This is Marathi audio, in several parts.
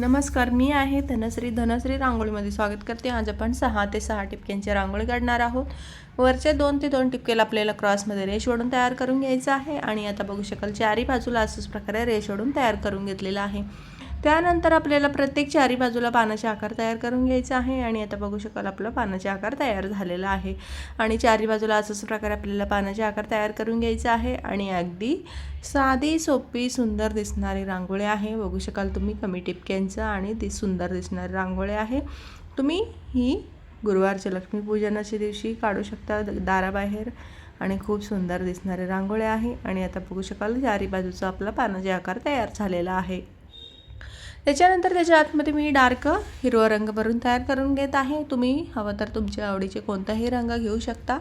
नमस्कार मी आहे धनश्री धनश्री रांगोळीमध्ये स्वागत करते. आज आपण सहा ते सहा टिपक्यांची रांगोळी काढणार आहोत. वरचे दोन ते दोन टिपकेला आपल्याला क्रॉसमध्ये रेश ओढून तयार करून घ्यायचं आहे. आणि आता बघू शकाल चारी बाजूला असंच प्रकारे रेश ओढून तयार करून घेतलेला आहे. त्यानंतर आपल्याला प्रत्येक चारी बाजूला पानाचे आकार तयार करून घ्यायचा आहे आणि आता बघू शकाल आपला पानाचे आकार तयार झालेला आहे. आणि चारी बाजूला असंच प्रकारे आपल्याला पानाचे आकार तयार करून घ्यायचा आहे आणि अगदी साधी सोपी सुंदर दिसणारी रांगोळी आहे. बघू शकाल तुम्ही कमी टिपक्यांचं आणि ती सुंदर दिसणारी रांगोळी आहे. तुम्ही ही गुरुवारच्या लक्ष्मीपूजनाच्या दिवशी काढू शकता द- दाराबाहेर आणि खूप सुंदर दिसणारी रांगोळी आहे. आणि आता बघू शकाल चारी बाजूचा आपला पानाचे आकार तयार झालेला आहे. त्याच्यानंतर त्याच्या आतमध्ये मी डार्क हिरवा रंग भरून तयार करून घेत आहे. तुम्ही हवं तर तुमच्या आवडीचे कोणताही रंग घेऊ शकता.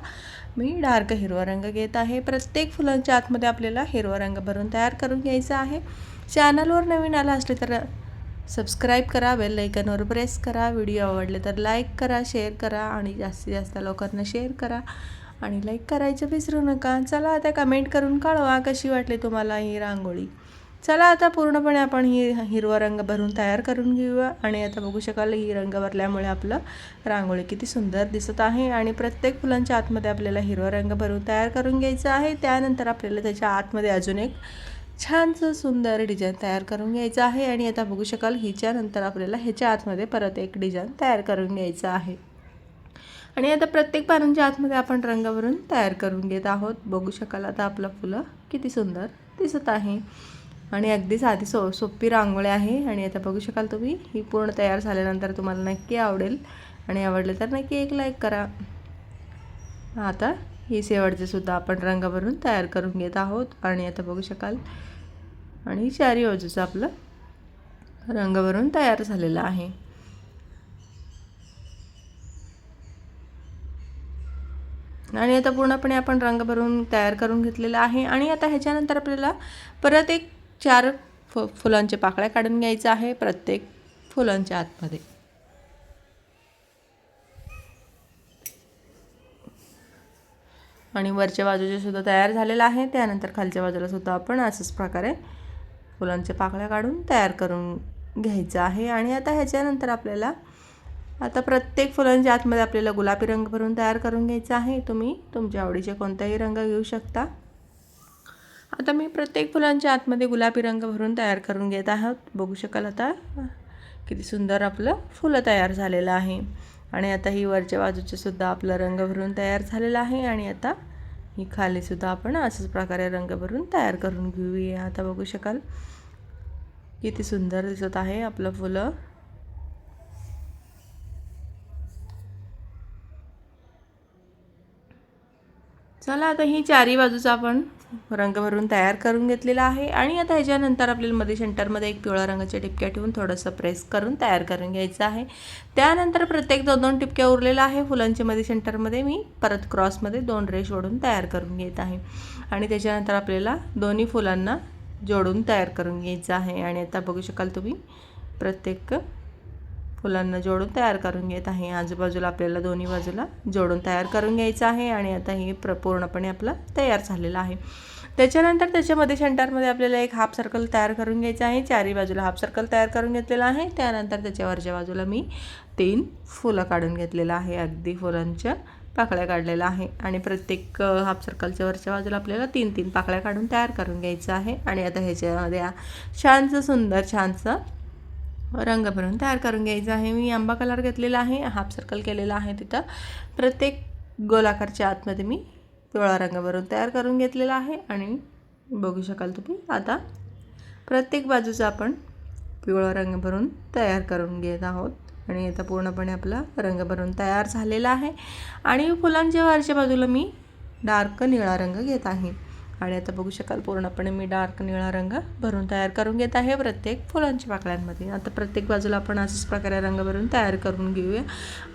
मी डार्क हिरवा रंग घेत आहे. प्रत्येक फुलांच्या आतमध्ये आपल्याला हिरवा रंग भरून तयार करून घ्यायचा आहे. चॅनलवर नवीन आला असले तर सबस्क्राईब करा बेल आयकनवर प्रेस करा. व्हिडिओ आवडले तर लाईक करा शेअर करा आणि जास्तीत जास्त लोकांना शेअर करा. आणि लाईक करायचं विसरू नका. चला आता कमेंट करून कळवा कशी वाटली तुम्हाला ही रांगोळी. चला आता पूर्णपणे आपण ही हिरवा रंग भरून तयार करून घेऊया. आणि आता बघू शकाल ही रंग भरल्यामुळे आपलं रांगोळी किती सुंदर दिसत आहे. आणि प्रत्येक फुलांच्या आतमध्ये आपल्याला हिरवा रंग भरून तयार करून घ्यायचा आहे. त्यानंतर आपल्याला त्याच्या आतमध्ये अजून एक छानसं सुंदर डिझाईन तयार करून घ्यायचं आहे. आणि आता बघू शकाल हिच्यानंतर आपल्याला ह्याच्या आतमध्ये परत एक डिझाईन तयार करून घ्यायचं आहे. आणि आता प्रत्येक पानांच्या आतमध्ये आपण रंग भरून तयार करून घेत आहोत. बघू शकाल आता आपलं फुलं किती सुंदर दिसत आहे. आणि अगदी साधी सो सोपी रांगोळी आहे. आणि आता बघू शकाल तुम्ही ही पूर्ण तयार झाल्यानंतर तुम्हाला नक्की आवडेल. आणि आवडले तर नक्की एक लाईक करा. आता ही शेवटचे सुद्धा आपण रंग भरून तयार करून घेत आहोत. आणि आता बघू शकाल. आणि चारी बाजूचं आपलं रंग भरून तयार झालेलं आहे. आणि आता पूर्णपणे आपण रंग भरून तयार करून घेतलेला आहे. आणि आता ह्याच्यानंतर आपल्याला परत एक चार फु फुलांचे पाकळ्या काढून घ्यायचं आहे प्रत्येक फुलांच्या आतमध्ये. आणि वरच्या बाजूचे सुद्धा तयार झालेलं आहे. त्यानंतर खालच्या बाजूला सुद्धा आपण असंच प्रकारे फुलांच्या पाकळ्या काढून तयार करून घ्यायचं आहे. आणि आता ह्याच्यानंतर आपल्याला आता प्रत्येक फुलांच्या आतमध्ये आपल्याला गुलाबी रंग भरून तयार करून घ्यायचा आहे. तुम्ही तुमच्या आवडीचे कोणताही रंग घेऊ शकता. आता मी प्रत्येक फुलांच्या आतमध्ये गुलाबी रंग भरून तयार करून घेत आहोत. बघू शकाल आता किती सुंदर आपलं फुलं तयार झालेलं आहे. आणि आता ही वरच्या बाजूचे सुद्धा आपलं रंग भरून तयार झालेलं आहे. आणि आता ही खालीसुद्धा आपण असंच प्रकारे रंग भरून तयार करून घेऊया. आता बघू शकाल किती सुंदर दिसत आहे आपलं फुलं. चला आता ही चारी बाजूचा आपण रंग भरून तयार करून घेतलेला आहे. आणि आता ह्याच्यानंतर आपल्याला मध्ये सेंटरमध्ये एक पिवळ्या रंगाच्या टिपक्या ठेवून थोडंसं प्रेस करून तयार करून घ्यायचं आहे. त्यानंतर प्रत्येक दोन दोन टिपक्या उरलेला आहे. फुलांच्या मध्ये सेंटरमध्ये मी परत क्रॉसमध्ये दोन रेष ओढून तयार करून घेत आहे. आणि त्याच्यानंतर आपल्याला दोन्ही फुलांना जोडून तयार करून घ्यायचं आहे. आणि आता बघू शकाल तुम्ही प्रत्येक फुलांना जोडून तयार करून घेत आहे. आजूबाजूला आपल्याला दोन्ही बाजूला जोडून तयार करून घ्यायचं आहे आणि आता हे प्र पूर्णपणे आपलं तयार झालेलं आहे. त्याच्यानंतर त्याच्यामध्ये सेंटरमध्ये आपल्याला एक हाफ सर्कल तयार करून घ्यायचं आहे. चारी बाजूला हाफ सर्कल तयार करून घेतलेला आहे. त्यानंतर त्याच्या वरच्या बाजूला मी तीन फुलं काढून घेतलेलं आहे. अगदी फुलांच्या पाकळ्या काढलेल्या आहे. आणि प्रत्येक हाफ सर्कलच्या वरच्या बाजूला आपल्याला तीन तीन पाकळ्या काढून तयार करून घ्यायचं आहे. आणि आता ह्याच्यामध्ये छानसं सुंदर छानसं रंग भरून तयार करून घ्यायचं आहे. मी आंबा कलर घेतलेला आहे. हाफ सर्कल केलेला आहे तिथं. प्रत्येक गोलाकारच्या आतमध्ये मी पिवळा रंग भरून तयार करून घेतलेला आहे. आणि बघू शकाल तुम्ही आता प्रत्येक बाजूचा आपण पिवळा रंग भरून तयार करून घेत आहोत. आणि आता पूर्णपणे आपला रंग भरून तयार झालेला आहे. आणि फुलांच्या वरच्या बाजूला मी डार्क निळा रंग घेत आहे. आणि आता बघू शकाल पूर्णपणे मी डार्क निळा रंग भरून तयार करून घेत आहे प्रत्येक फुलांच्या पाकळ्यांमध्ये. आता प्रत्येक बाजूला आपण अशाच प्रकारे रंग भरून तयार करून घेऊया.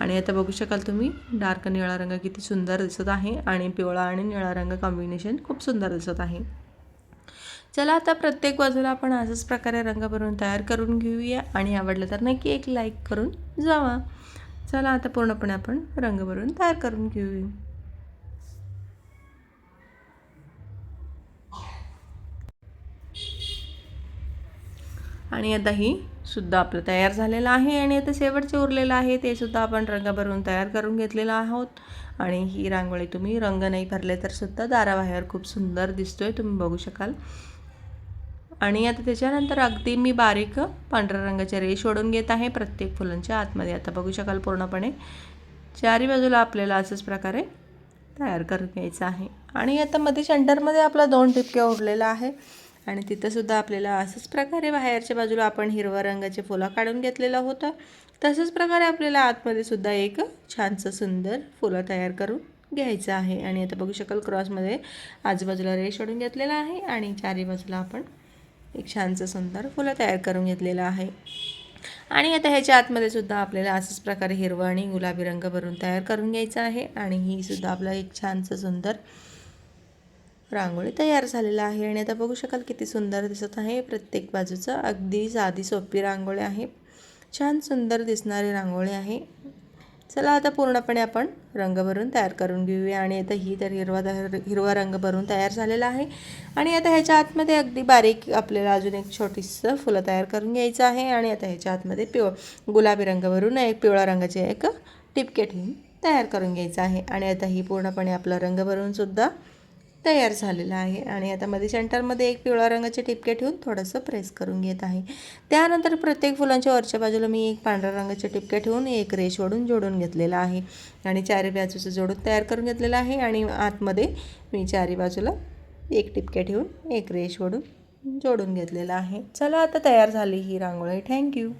आणि आता बघू शकाल तुम्ही डार्क निळा रंग किती सुंदर दिसत आहे आणि पिवळा आणि निळा रंग कॉम्बिनेशन खूप सुंदर दिसत आहे. चला आता प्रत्येक बाजूला आपण अशाच प्रकारे रंग भरून तयार करून घेऊया. आणि आवडलं तर नक्की एक लाईक करून जावा. चला आता पूर्णपणे आपण रंग भरून तयार करून घेऊया. आणि आता ही सुद्धा आपलं तयार झालेलं आहे आणि आता शेवटचे उरलेलं आहे ते सुद्धा आपण रंग भरून तयार करून घेतलेलं आहोत. आणि ही रांगोळी तुम्ही रंग नाही भरले तर सुद्धा दाराबाहेर खूप सुंदर दिसतोय तुम्ही बघू शकाल. आणि आता त्याच्यानंतर अगदी मी बारीक पांढऱ्या रंगाचे रेष ओढून घेत आहे प्रत्येक फुलांच्या आतमध्ये. आता बघू शकाल पूर्णपणे. चारी बाजूला आपल्याला असंच प्रकारे तयार करून घ्यायचं आहे. आणि आता मध्ये सेंटरमध्ये आपला दोन टिपक्या उरलेला आहे. आणि तिथंसुद्धा आपल्याला असंच प्रकारे बाहेरच्या बाजूला आपण हिरव्या रंगाचे फुलं काढून घेतलेलं होतं. तसंच प्रकारे आपल्याला आतमध्ये सुद्धा एक छानसं सुंदर फुलं तयार करून घ्यायचं आहे. आणि आता बघू शकाल क्रॉसमध्ये आजूबाजूला रेश ओढून घेतलेला आहे आणि चारी बाजूला आपण एक छानसं सुंदर फुलं तयार करून घेतलेलं आहे. आणि आता ह्याच्या आतमध्ये सुद्धा आपल्याला असंच प्रकारे हिरवा आणि गुलाबी रंग भरून तयार करून घ्यायचा आहे. आणि ही सुद्धा आपलं एक छानसं सुंदर रांगोळी तयार झालेला आहे आणि आता बघू शकाल किती सुंदर दिसत आहे. प्रत्येक बाजूचं अगदी साधी सोपी रांगोळी आहे. छान सुंदर दिसणारी रांगोळी आहे. चला आता पूर्णपणे आपण रंग भरून तयार करून घेऊया आणि आता ही तर हिरवा हिरवा रंग भरून तयार झालेला आहे. आणि आता ह्याच्या आतमध्ये अगदी बारीक आपल्याला अजून एक छोटीसं फुलं तयार करून घ्यायचं आहे आणि आता ह्याच्या आतमध्ये पिव गुलाबी रंग भरून एक पिवळा रंगाचे एक टिपके ठेवून तयार करून घ्यायचं आहे. आणि आता ही पूर्णपणे आपला रंग भरूनसुद्धा तयार झालेला आहे. आणि आता मध्ये सेंटरमध्ये एक पिवळा रंगाचे टिपके ठेवून थोडंसं प्रेस करून घेत आहे. त्यानंतर प्रत्येक फुलांच्या वरच्या बाजूला मी एक पांढऱ्या रंगाचे टिपके ठेवून एक रेश ओढून जोडून घेतलेला आहे. आणि चारी बाजूचं जोडून तयार करून घेतलेलं आहे. आणि आतमध्ये मी चारी बाजूला एक टिपके ठेवून एक रेश ओढून जोडून घेतलेला आहे. चला आता तयार झाली ही रांगोळी. थँक्यू